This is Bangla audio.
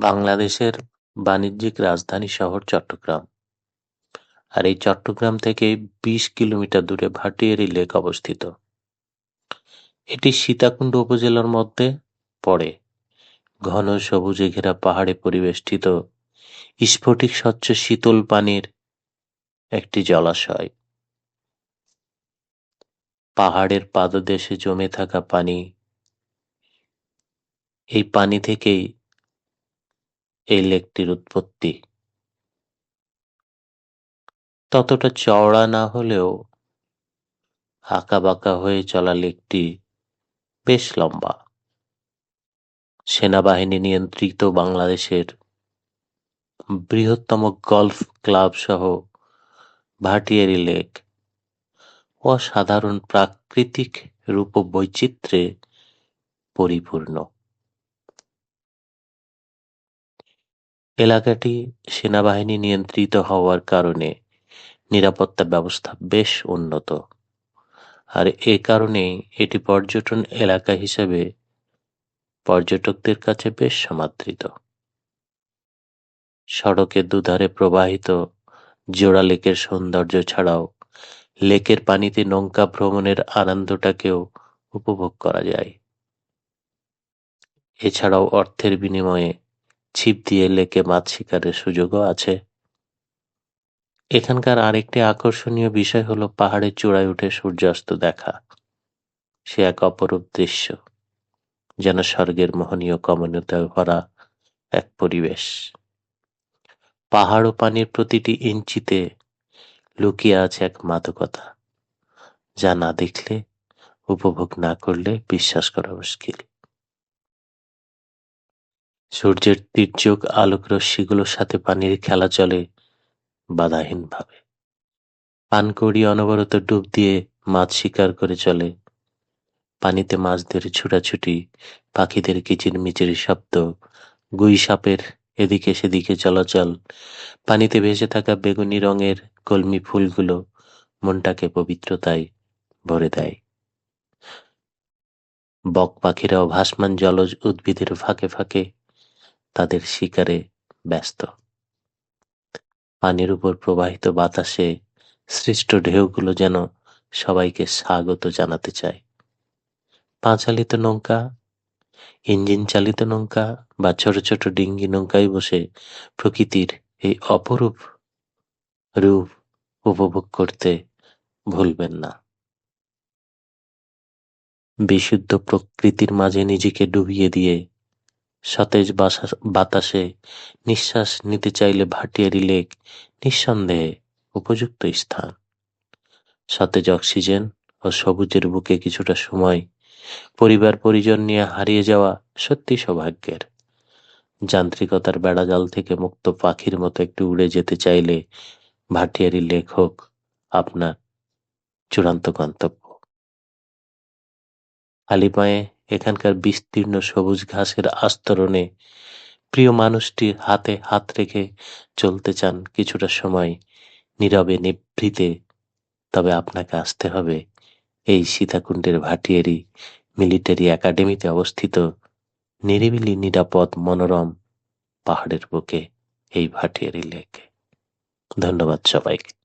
বাংলাদেশের বাণিজ্যিক রাজধানী শহর চট্টগ্রাম। আর এই চট্টগ্রাম থেকে বিশ কিলোমিটার দূরে ভাটিয়ারি লেক অবস্থিত। এটি সীতাকুণ্ড উপজেলার মধ্যে পড়ে। ঘন সবুজে ঘেরা পাহাড়ে পরিবেষ্টিত স্ফটিক স্বচ্ছ শীতল পানির একটি জলাশয়। পাহাড়ের পাদদেশে জমে থাকা পানি, এই পানি থেকেই এই লেকটির উৎপত্তি। ততটা চওড়া না হলেও আঁকাবাঁকা হয়ে চলা লেকটি বেশ লম্বা। সেনাবাহিনী নিয়ন্ত্রিত বাংলাদেশের বৃহত্তম গলফ ক্লাব সহ ভাটিয়ারি লেক অসাধারণ প্রাকৃতিক রূপ বৈচিত্র্যে পরিপূর্ণ। এলাকাটি সেনাবাহিনী নিয়ন্ত্রিত হওয়ার কারণে নিরাপত্তা ব্যবস্থা বেশ উন্নত। আর এ কারণেই এটি পর্যটন এলাকা হিসেবে পর্যটকদের কাছে বেশ সমাদৃত। সড়কের দুধারে প্রবাহিত জোড়া লেকের সৌন্দর্য ছাড়াও লেকের পানিতে নৌকা ভ্রমণের আনন্দটাকেও উপভোগ করা যায়। এছাড়াও অর্থের বিনিময়ে ছিপ দিয়ে লেকে মাছ শিকারের সুযোগও আছে। এখানকার আরেকটি আকর্ষণীয় বিষয় হলো পাহাড়ের চূড়ায় উঠে সূর্যাস্ত দেখা। সে এক অপরূপ দৃশ্য, যেন স্বর্গের মোহনীয় কমনীয়তায় ভরা এক পরিবেশ। পাহাড় ও পানির প্রতিটি ইঞ্চিতে লুকিয়ে আছে এক মাদকতা, যা না দেখলে, উপভোগ না করলে বিশ্বাস করা মুশকিল। সূর্যের তীর্যক আলোক রশ্মিগুলোর সাথে পানির খেলা চলে বাধাহীনভাবে। পানকড়ি অনবরত ডুব দিয়ে মাছ শিকার করে চলে। পানিতে মাছদের ছুটাছুটি, পাখিদের কিচিরমিচির শব্দ, গুই সাপের এদিকে সেদিকে চলাচল, পানিতে ভেসে থাকা বেগুনি রঙের কলমি ফুলগুলো মনটাকে পবিত্রতায় ভরে দেয়। বক পাখিরাও ভাসমান জলজ উদ্ভিদের ফাঁকে ফাঁকে তাদের শিকারে ব্যস্ত। পানির উপর প্রবাহিত বাতাসে সৃষ্ট ঢেউগুলো যেন সবাইকে স্বাগত জানাতে চায়। পা চালিত নৌকা ইঞ্জিন চালিত নৌকা বা ছোট ছোট ডিঙ্গি নৌকায় বসে প্রকৃতির এই অপরূপ রূপ উপভোগ করতে ভুলবেন না। বিশুদ্ধ প্রকৃতির মাঝে নিজেকে ডুবিয়ে দিয়ে সতেজ বাতাসে নিঃশ্বাস নিতে চাইলে ভাটিয়ারি লেক নিঃসন্দেহে উপযুক্ত স্থান। সতেজ অক্সিজেন ও সবুজের বুকে কিছুটা সময় পরিবার পরিজন নিয়ে হারিয়ে যাওয়া সত্যি সৌভাগ্যের। যান্ত্রিকতার বেড়াজাল থেকে মুক্ত পাখির মতো একটু উড়ে যেতে চাইলে ভাটিয়ারি লেখক আপনার চূড়ান্ত গন্তব্য। খালি পায়ে এখানকার বিস্তীর্ণ সবুজ ঘাসের আস্তরণে প্রিয় মানুষটির হাতে হাত রেখে চলতে চান কিছুটা সময়। নীরবে নিভৃতে তবে আপনাকে আসতে হবে। এই সীতাকুণ্ডের ভাটিয়ারি মিলিটারি একাডেমিতে অবস্থিত। নিরিবিলি নিরাপদ মনোরম পাহাড়ের বুকে এই ভাটিয়ারি লেক। ধন্যবাদ সবাইকে।